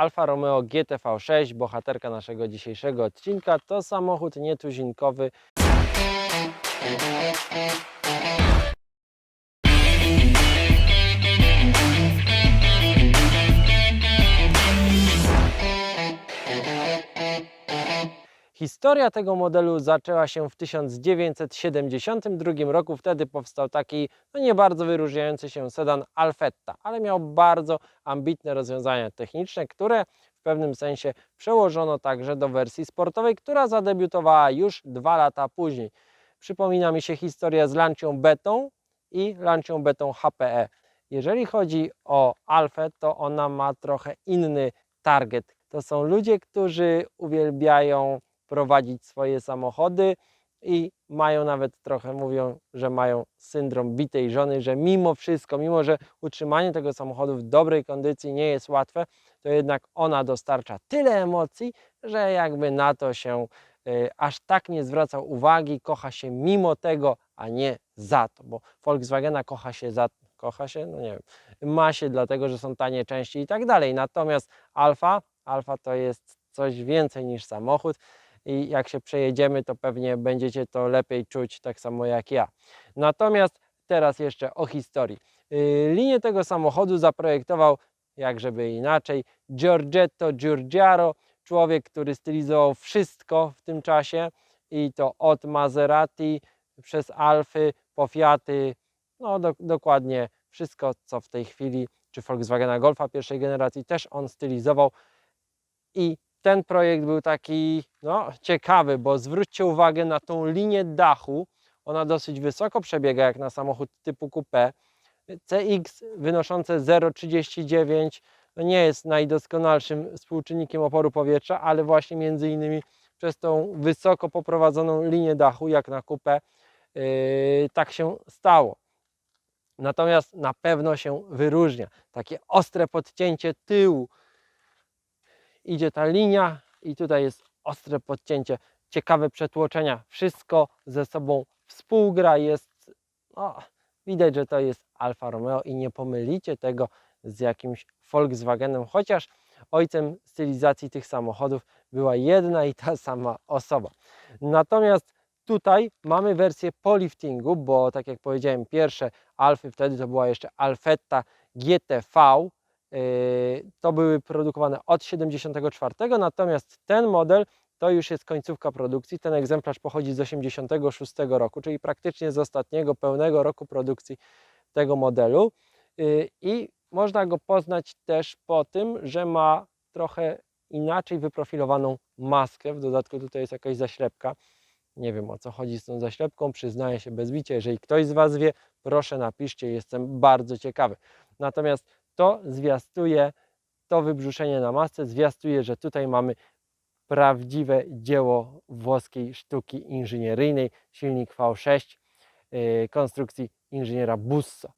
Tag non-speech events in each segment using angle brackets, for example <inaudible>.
Alfa Romeo GTV6, bohaterka naszego dzisiejszego odcinka, to samochód nietuzinkowy. Historia tego modelu zaczęła się w 1972 roku. Wtedy powstał taki no nie bardzo wyróżniający się sedan Alfetta, ale miał bardzo ambitne rozwiązania techniczne, które w pewnym sensie przełożono także do wersji sportowej, która zadebiutowała już dwa lata później. Przypomina mi się historia z Lancią Betą i Lancią Betą HPE. Jeżeli chodzi o Alfę, to ona ma trochę inny target. To są ludzie, którzy uwielbiają prowadzić swoje samochody i mają nawet trochę, mówią, że mają syndrom bitej żony, że mimo wszystko, mimo że utrzymanie tego samochodu w dobrej kondycji nie jest łatwe, to jednak ona dostarcza tyle emocji, że jakby na to się y, aż tak nie zwraca uwagi, kocha się mimo tego, a nie za to, bo Volkswagena kocha się za kocha się, no nie wiem, ma się dlatego, że są tanie części i tak dalej. Natomiast Alfa, Alfa to jest coś więcej niż samochód i jak się przejedziemy, to pewnie będziecie to lepiej czuć, tak samo jak ja. Natomiast teraz jeszcze o historii. Yy, Linię tego samochodu zaprojektował, jak żeby inaczej, Giorgetto Giugiaro, człowiek, który stylizował wszystko w tym czasie i to od Maserati przez Alfy po Fiaty, no do, dokładnie wszystko, co w tej chwili, czy Volkswagena Golfa pierwszej generacji też on stylizował i ten projekt był taki no, ciekawy, bo zwróćcie uwagę na tą linię dachu. Ona dosyć wysoko przebiega jak na samochód typu coupé. CX wynoszące 0,39 no nie jest najdoskonalszym współczynnikiem oporu powietrza, ale właśnie między innymi przez tą wysoko poprowadzoną linię dachu jak na coupé yy, tak się stało. Natomiast na pewno się wyróżnia takie ostre podcięcie tyłu, idzie ta linia i tutaj jest ostre podcięcie, ciekawe przetłoczenia. Wszystko ze sobą współgra, jest, no, widać, że to jest Alfa Romeo i nie pomylicie tego z jakimś Volkswagenem, chociaż ojcem stylizacji tych samochodów była jedna i ta sama osoba. Natomiast tutaj mamy wersję po liftingu, bo tak jak powiedziałem, pierwsze Alfy, wtedy to była jeszcze Alfetta GTV, to były produkowane od 74, natomiast ten model to już jest końcówka produkcji. Ten egzemplarz pochodzi z 86 roku, czyli praktycznie z ostatniego pełnego roku produkcji tego modelu. Yy, I można go poznać też po tym, że ma trochę inaczej wyprofilowaną maskę. W dodatku tutaj jest jakaś zaślepka. Nie wiem o co chodzi z tą zaślepką, przyznaję się bez bicia. Jeżeli ktoś z Was wie, proszę napiszcie, jestem bardzo ciekawy. Natomiast to zwiastuje, to wybrzuszenie na masce zwiastuje, że tutaj mamy prawdziwe dzieło włoskiej sztuki inżynieryjnej, silnik V6 yy, konstrukcji inżyniera Busso.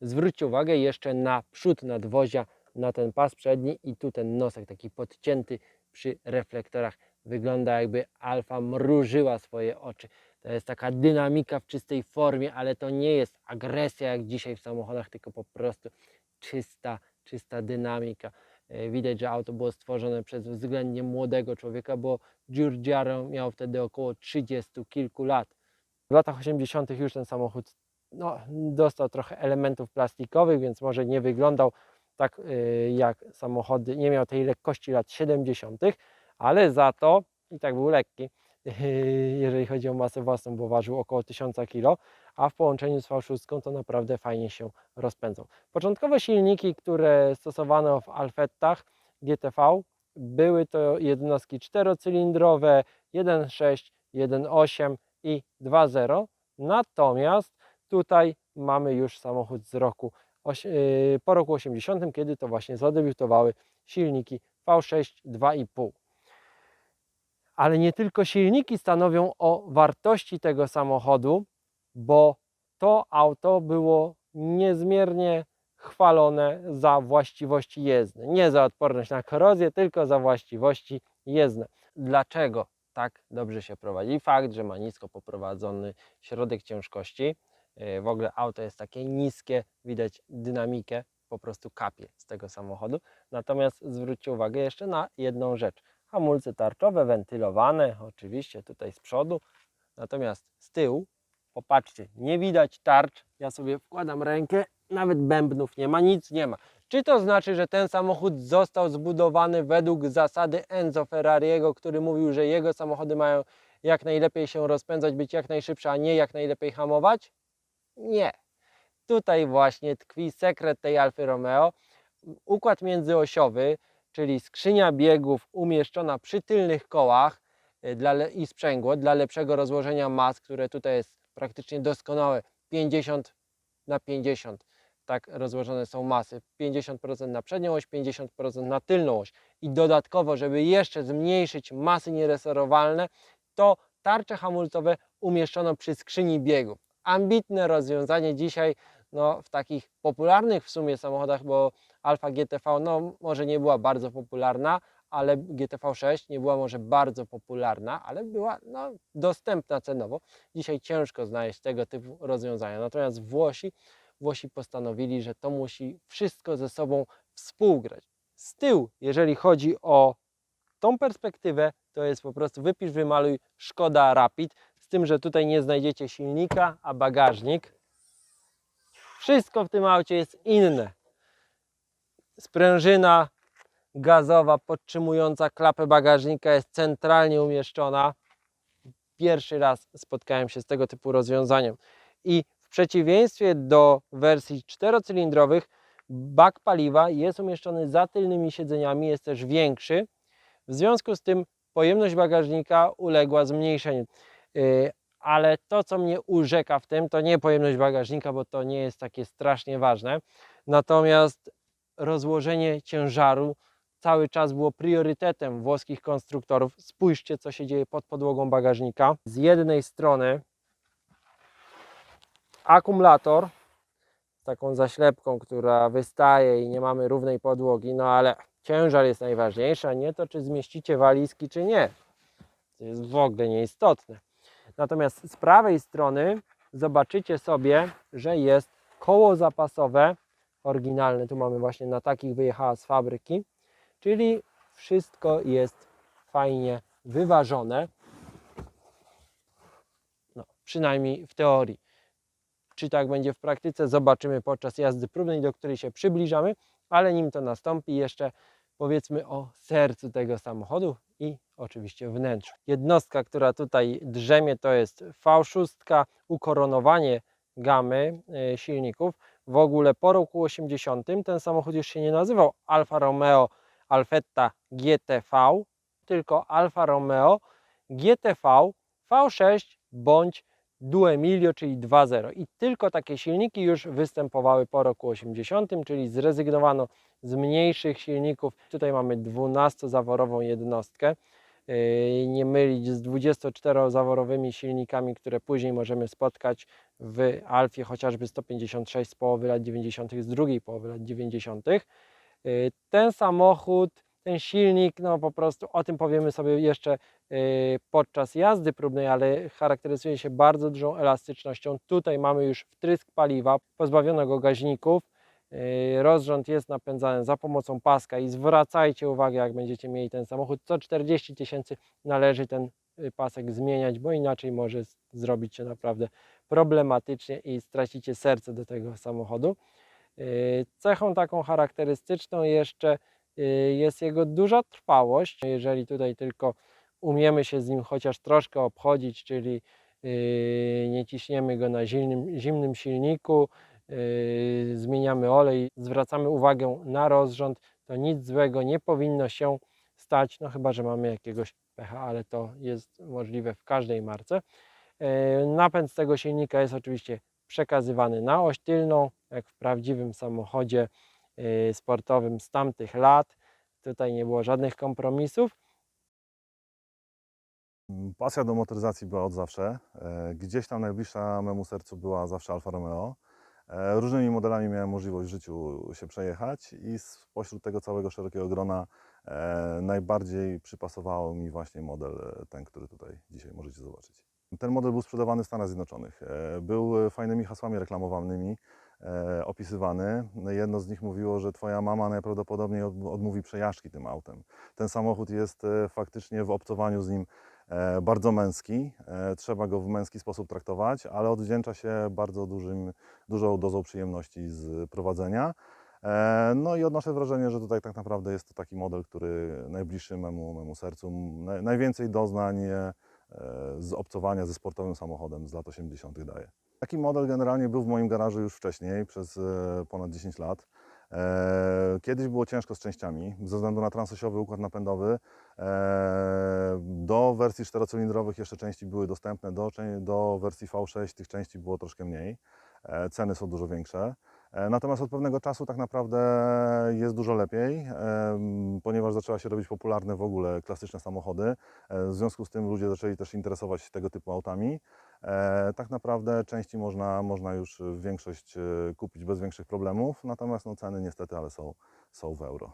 Zwróćcie uwagę jeszcze na przód nadwozia, na ten pas przedni i tu ten nosek taki podcięty przy reflektorach. Wygląda jakby Alfa mrużyła swoje oczy. To jest taka dynamika w czystej formie, ale to nie jest agresja jak dzisiaj w samochodach, tylko po prostu czysta, czysta dynamika. E, Widać, że auto było stworzone przez względnie młodego człowieka, bo Giugiaro miał wtedy około 30 kilku lat. W latach 80. już ten samochód no, dostał trochę elementów plastikowych, więc może nie wyglądał tak y, jak samochody, nie miał tej lekkości lat 70., ale za to i tak był lekki, <laughs> jeżeli chodzi o masę własną, bo ważył około 1000 kg, a w połączeniu z V6 to naprawdę fajnie się rozpędzą. Początkowe silniki, które stosowano w Alfettach GTV, były to jednostki czterocylindrowe 1.6, 1.8 i 2.0. Natomiast tutaj mamy już samochód z roku yy, po roku 80, kiedy to właśnie zadebiutowały silniki V6 2.5. Ale nie tylko silniki stanowią o wartości tego samochodu, bo to auto było niezmiernie chwalone za właściwości jezdne. Nie za odporność na korozję, tylko za właściwości jezdne. Dlaczego tak dobrze się prowadzi? Fakt, że ma nisko poprowadzony środek ciężkości. Yy, W ogóle auto jest takie niskie, widać dynamikę po prostu kapie z tego samochodu. Natomiast zwróćcie uwagę jeszcze na jedną rzecz. Hamulce tarczowe, wentylowane, oczywiście tutaj z przodu, natomiast z tyłu, popatrzcie, nie widać tarcz. Ja sobie wkładam rękę, nawet bębnów nie ma, nic nie ma. Czy to znaczy, że ten samochód został zbudowany według zasady Enzo Ferrariego, który mówił, że jego samochody mają jak najlepiej się rozpędzać, być jak najszybsze, a nie jak najlepiej hamować? Nie. Tutaj właśnie tkwi sekret tej Alfy Romeo. Układ międzyosiowy, czyli skrzynia biegów umieszczona przy tylnych kołach y, dla i sprzęgło dla lepszego rozłożenia mas, które tutaj jest praktycznie doskonałe. 50 na 50 tak rozłożone są masy. 50% na przednią oś, 50% na tylną oś. I dodatkowo, żeby jeszcze zmniejszyć masy nieresorowalne, to tarcze hamulcowe umieszczono przy skrzyni biegów. Ambitne rozwiązanie dzisiaj no, w takich popularnych w sumie samochodach, bo Alfa GTV no, może nie była bardzo popularna, ale GTV 6 nie była może bardzo popularna, ale była no, dostępna cenowo. Dzisiaj ciężko znaleźć tego typu rozwiązania. Natomiast Włosi, Włosi postanowili, że to musi wszystko ze sobą współgrać. Z tyłu, jeżeli chodzi o tą perspektywę, to jest po prostu wypisz, wymaluj Szkoda Rapid, z tym, że tutaj nie znajdziecie silnika, a bagażnik. Wszystko w tym aucie jest inne. Sprężyna gazowa podtrzymująca klapę bagażnika jest centralnie umieszczona. Pierwszy raz spotkałem się z tego typu rozwiązaniem. I w przeciwieństwie do wersji czterocylindrowych, bak paliwa jest umieszczony za tylnymi siedzeniami, jest też większy. W związku z tym pojemność bagażnika uległa zmniejszeniu. Yy, Ale to, co mnie urzeka w tym, to nie pojemność bagażnika, bo to nie jest takie strasznie ważne. Natomiast rozłożenie ciężaru cały czas było priorytetem włoskich konstruktorów. Spójrzcie, co się dzieje pod podłogą bagażnika. Z jednej strony akumulator z taką zaślepką, która wystaje i nie mamy równej podłogi, no ale ciężar jest najważniejszy, a nie to, czy zmieścicie walizki, czy nie. To jest w ogóle nieistotne. Natomiast z prawej strony zobaczycie sobie, że jest koło zapasowe, oryginalne. Tu mamy właśnie na takich wyjechała z fabryki, czyli wszystko jest fajnie wyważone. No, przynajmniej w teorii. Czy tak będzie w praktyce, zobaczymy podczas jazdy próbnej, do której się przybliżamy, ale nim to nastąpi, jeszcze powiedzmy o sercu tego samochodu oczywiście wnętrzu. Jednostka, która tutaj drzemie, to jest V6, ukoronowanie gamy e, silników. W ogóle po roku 80 ten samochód już się nie nazywał Alfa Romeo Alfetta GTV, tylko Alfa Romeo GTV V6 bądź Duemilio, czyli 2.0. I tylko takie silniki już występowały po roku 80, czyli zrezygnowano z mniejszych silników. Tutaj mamy 12-zaworową jednostkę. Yy, Nie mylić z 24-zaworowymi silnikami, które później możemy spotkać w Alfie, chociażby 156 z połowy lat 90., z drugiej połowy lat 90. Yy, Ten samochód, ten silnik, no po prostu o tym powiemy sobie jeszcze yy, podczas jazdy próbnej, ale charakteryzuje się bardzo dużą elastycznością. Tutaj mamy już wtrysk paliwa, pozbawiono go gaźników. Yy, Rozrząd jest napędzany za pomocą paska i zwracajcie uwagę, jak będziecie mieli ten samochód, co 40 tysięcy należy ten y, pasek zmieniać, bo inaczej może zrobić się naprawdę problematycznie i stracicie serce do tego samochodu. Yy, Cechą taką charakterystyczną jeszcze yy, jest jego duża trwałość. Jeżeli tutaj tylko umiemy się z nim chociaż troszkę obchodzić, czyli yy, nie ciśniemy go na zimnym, zimnym silniku, zmieniamy olej, zwracamy uwagę na rozrząd, to nic złego nie powinno się stać, no chyba, że mamy jakiegoś pecha, ale to jest możliwe w każdej marce. Yy, Napęd z tego silnika jest oczywiście przekazywany na oś tylną, jak w prawdziwym samochodzie yy, sportowym z tamtych lat. Tutaj nie było żadnych kompromisów. Pasja do motoryzacji była od zawsze. Gdzieś tam najbliższa memu sercu była zawsze Alfa Romeo. E, Różnymi modelami miałem możliwość w życiu się przejechać i spośród tego całego szerokiego grona e, najbardziej przypasowało mi właśnie model e, ten, który tutaj dzisiaj możecie zobaczyć. Ten model był sprzedawany w Stanach Zjednoczonych. Był fajnymi hasłami reklamowanymi. opisywany. Jedno z nich mówiło, że twoja mama najprawdopodobniej od- odmówi przejażdżki tym autem. Ten samochód jest faktycznie w obcowaniu z nim bardzo męski. E, Trzeba go w męski sposób traktować, ale odwdzięcza się bardzo dużym, dużą dozą przyjemności z prowadzenia. E, No i odnoszę wrażenie, że tutaj tak naprawdę jest to taki model, który najbliższy memu, memu sercu. Naj, najwięcej doznań e, z obcowania ze sportowym samochodem z lat 80. daje. Taki model generalnie był w moim garażu już wcześniej, przez e, ponad 10 lat. E, Kiedyś było ciężko z częściami, ze względu na transosiowy układ napędowy. E, Do wersji czterocylindrowych jeszcze części były dostępne, do, do wersji V6 tych części było troszkę mniej. E, Ceny są dużo większe. E, Natomiast od pewnego czasu tak naprawdę jest dużo lepiej, em, ponieważ zaczęła się robić popularne w ogóle klasyczne samochody. E, W związku z tym ludzie zaczęli też interesować się tego typu autami. E, Tak naprawdę części można, można już większość e, kupić bez większych problemów, natomiast no, ceny niestety, ale są, są w euro.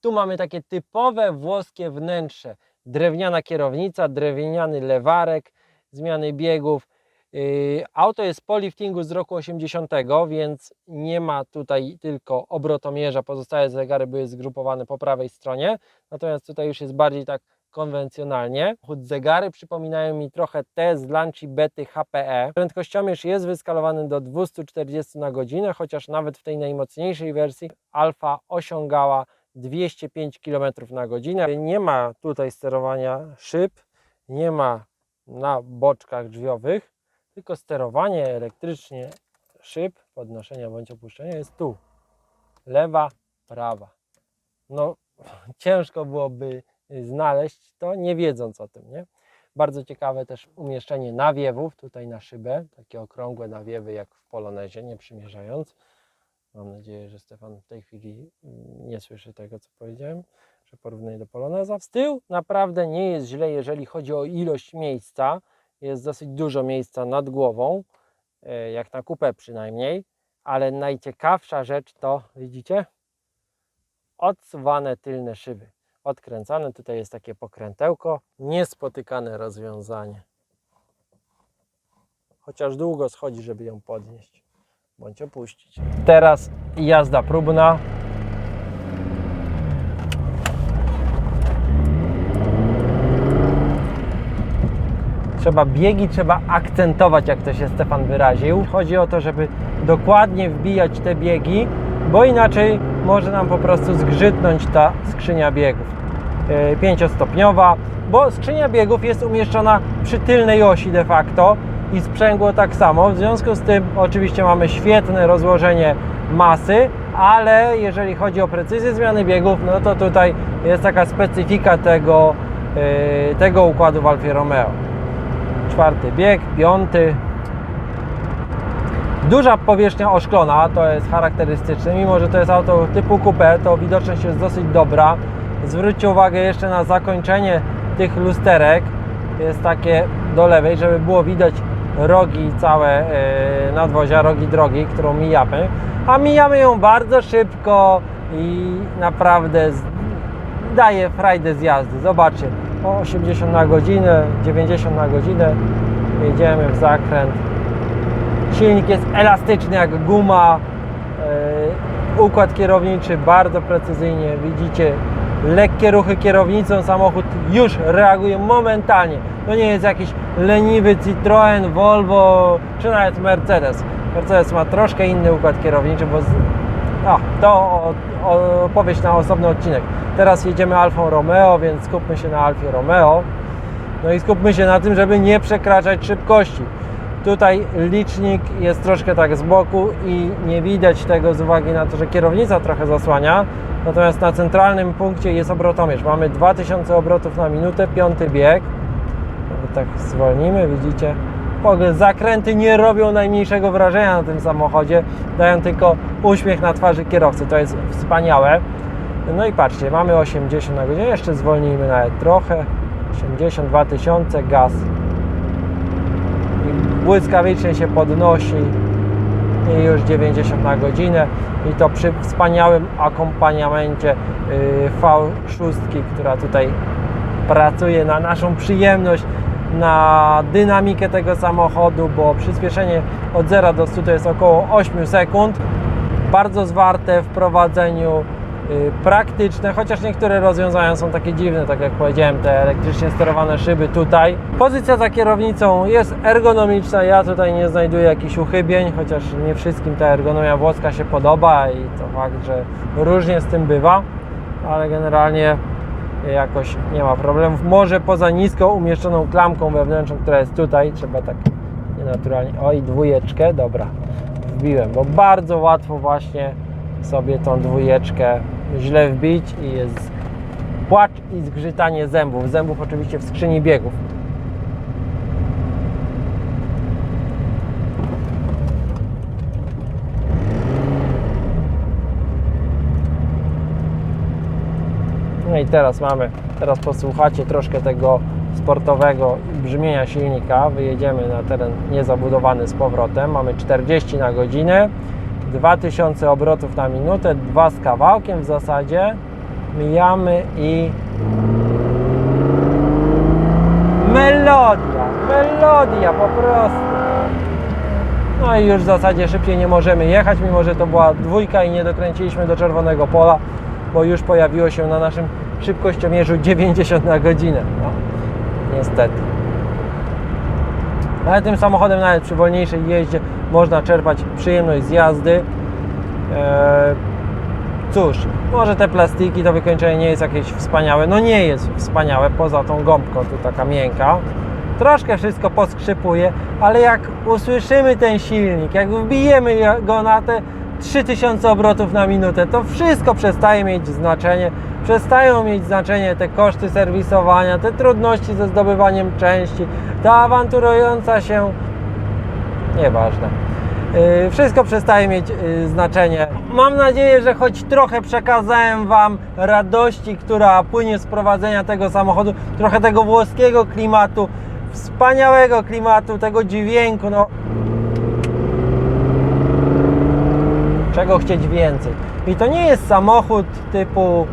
Tu mamy takie typowe włoskie wnętrze. Drewniana kierownica, drewniany lewarek, zmiany biegów. Yy, Auto jest po liftingu z roku 80, więc nie ma tutaj tylko obrotomierza. Pozostałe zegary były zgrupowane po prawej stronie. Natomiast tutaj już jest bardziej tak konwencjonalnie. Zegary przypominają mi trochę te z Lanci Bety HPE. Prędkościomierz jest wyskalowany do 240 na godzinę, chociaż nawet w tej najmocniejszej wersji Alfa osiągała 205 km na godzinę. Nie ma tutaj sterowania szyb, nie ma na boczkach drzwiowych, tylko sterowanie elektrycznie szyb, podnoszenia bądź opuszczenia jest tu. Lewa, prawa. No, <laughs> ciężko byłoby znaleźć to, nie wiedząc o tym, nie? Bardzo ciekawe też umieszczenie nawiewów tutaj na szybę, takie okrągłe nawiewy jak w Polonezie, nie przymierzając. Mam nadzieję, że Stefan w tej chwili mm, nie słyszy tego, co powiedziałem, że porównuję do Poloneza. Z tyłu naprawdę nie jest źle, jeżeli chodzi o ilość miejsca. Jest dosyć dużo miejsca nad głową, e, jak na kupę przynajmniej, ale najciekawsza rzecz to, widzicie, odsuwane tylne szyby. Odkręcane, tutaj jest takie pokrętełko, niespotykane rozwiązanie. Chociaż długo schodzi, żeby ją podnieść bądź opuścić. Teraz jazda próbna. Trzeba biegi, trzeba akcentować, jak to się Stefan wyraził. Chodzi o to, żeby dokładnie wbijać te biegi, bo inaczej może nam po prostu zgrzytnąć ta skrzynia biegów. Yy, Pięciostopniowa, bo skrzynia biegów jest umieszczona przy tylnej osi de facto i sprzęgło tak samo. W związku z tym oczywiście mamy świetne rozłożenie masy, ale jeżeli chodzi o precyzję zmiany biegów, no to tutaj jest taka specyfika tego, yy, tego układu w Alfie Romeo. Czwarty bieg, piąty. Duża powierzchnia oszklona, to jest charakterystyczne, mimo że to jest auto typu coupé, to widoczność jest dosyć dobra. Zwróćcie uwagę jeszcze na zakończenie tych lusterek, jest takie do lewej, żeby było widać rogi całe e, nadwozia, rogi drogi, którą mijamy, a mijamy ją bardzo szybko i naprawdę daje frajdę z jazdy. Zobaczcie, o 80 na godzinę, 90 na godzinę jedziemy w zakręt. Silnik jest elastyczny jak guma. e, Układ kierowniczy bardzo precyzyjnie. Widzicie lekkie ruchy kierownicą, samochód już reaguje momentalnie. To nie jest jakiś leniwy Citroen, Volvo czy nawet Mercedes. Mercedes ma troszkę inny układ kierowniczy, bo. A, to opowieść na osobny odcinek. Teraz jedziemy Alfą Romeo, więc skupmy się na Alfie Romeo. No i skupmy się na tym, żeby nie przekraczać szybkości. Tutaj licznik jest troszkę tak z boku i nie widać tego z uwagi na to, że kierownica trochę zasłania. Natomiast na centralnym punkcie jest obrotomierz. Mamy 2000 obrotów na minutę, piąty bieg. Tak zwolnimy, widzicie. Zakręty nie robią najmniejszego wrażenia na tym samochodzie, dają tylko uśmiech na twarzy kierowcy. To jest wspaniałe. No i patrzcie, mamy 80 na godzinę, jeszcze zwolnijmy nawet trochę. 82 tysiące, gaz. I błyskawicznie się podnosi i już 90 na godzinę i to przy wspaniałym akompaniamencie yy, V6, która tutaj pracuje na naszą przyjemność. Na dynamikę tego samochodu, bo przyspieszenie od 0 do 100 to jest około 8 sekund. Bardzo zwarte w prowadzeniu, y, praktyczne, chociaż niektóre rozwiązania są takie dziwne, tak jak powiedziałem, te elektrycznie sterowane szyby tutaj. Pozycja za kierownicą jest ergonomiczna, ja tutaj nie znajduję jakichś uchybień, chociaż nie wszystkim ta ergonomia włoska się podoba i to fakt, że różnie z tym bywa, ale generalnie jakoś nie ma problemów. Może poza nisko umieszczoną klamką wewnętrzną, która jest tutaj, trzeba tak nienaturalnie. Oj, dwójeczkę, dobra, wbiłem, bo bardzo łatwo właśnie sobie tą dwójeczkę źle wbić i jest płacz i zgrzytanie zębów. Zębów oczywiście w skrzyni biegów. No i teraz mamy, teraz posłuchacie troszkę tego sportowego brzmienia silnika. Wyjedziemy na teren niezabudowany z powrotem. Mamy 40 na godzinę, 2000 obrotów na minutę, dwa z kawałkiem w zasadzie. Mijamy i melodia, melodia po prostu. No i już w zasadzie szybciej nie możemy jechać, mimo że to była dwójka i nie dokręciliśmy do czerwonego pola, bo już pojawiło się na naszym szybkościomierzu 90 na godzinę. No, niestety. Ale tym samochodem nawet przy wolniejszej jeździe można czerpać przyjemność z jazdy. Eee, cóż, może te plastiki, to wykończenie nie jest jakieś wspaniałe. No nie jest wspaniałe, poza tą gąbką tu taka miękka. Troszkę wszystko poskrzypuje, ale jak usłyszymy ten silnik, jak wbijemy go na te 3000 obrotów na minutę, to wszystko przestaje mieć znaczenie. Przestają mieć znaczenie te koszty serwisowania, te trudności ze zdobywaniem części, ta awanturująca się nieważne. Yy, Wszystko przestaje mieć yy, znaczenie. Mam nadzieję, że choć trochę przekazałem Wam radości, która płynie z prowadzenia tego samochodu, trochę tego włoskiego klimatu, wspaniałego klimatu, tego dźwięku. No. Czego chcieć więcej? I to nie jest samochód typu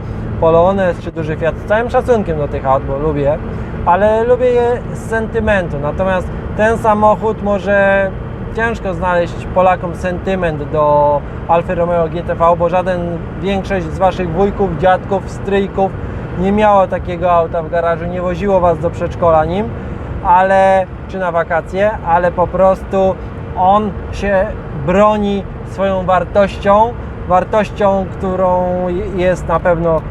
Polones czy duży Fiat. Z całym szacunkiem do tych aut, bo lubię, ale lubię je z sentymentu. Natomiast ten samochód może ciężko znaleźć Polakom sentyment do Alfa Romeo GTV, bo żaden większość z Waszych wujków, dziadków, stryjków nie miało takiego auta w garażu, nie woziło Was do przedszkola nim, ale czy na wakacje, ale po prostu on się broni swoją wartością, wartością, którą jest na pewno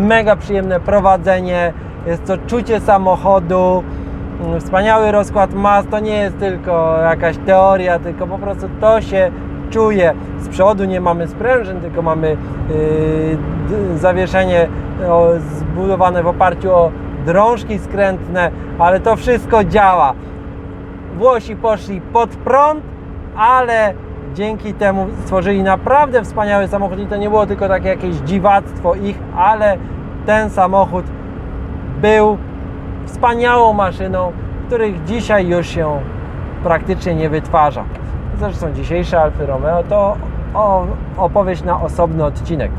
mega przyjemne prowadzenie, jest to czucie samochodu, mm, wspaniały rozkład mas, to nie jest tylko jakaś teoria, tylko po prostu to się czuje. Z przodu nie mamy sprężyn, tylko mamy yy, zawieszenie o, zbudowane w oparciu o drążki skrętne, ale to wszystko działa. Włosi poszli pod prąd, ale dzięki temu stworzyli naprawdę wspaniały samochód i to nie było tylko takie jakieś dziwactwo ich, ale ten samochód był wspaniałą maszyną, których dzisiaj już się praktycznie nie wytwarza. Zresztą dzisiejsze Alfy Romeo to opowieść na osobny odcinek.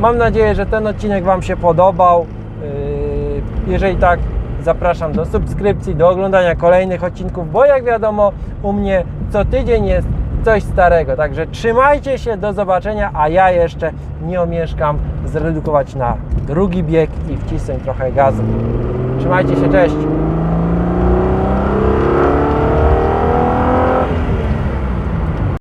Mam nadzieję, że ten odcinek Wam się podobał. Yy, Jeżeli tak, zapraszam do subskrypcji, do oglądania kolejnych odcinków, bo jak wiadomo, u mnie co tydzień jest coś starego. Także trzymajcie się, do zobaczenia, a ja jeszcze nie omieszkam zredukować na drugi bieg i wcisnąć trochę gazu. Trzymajcie się, cześć!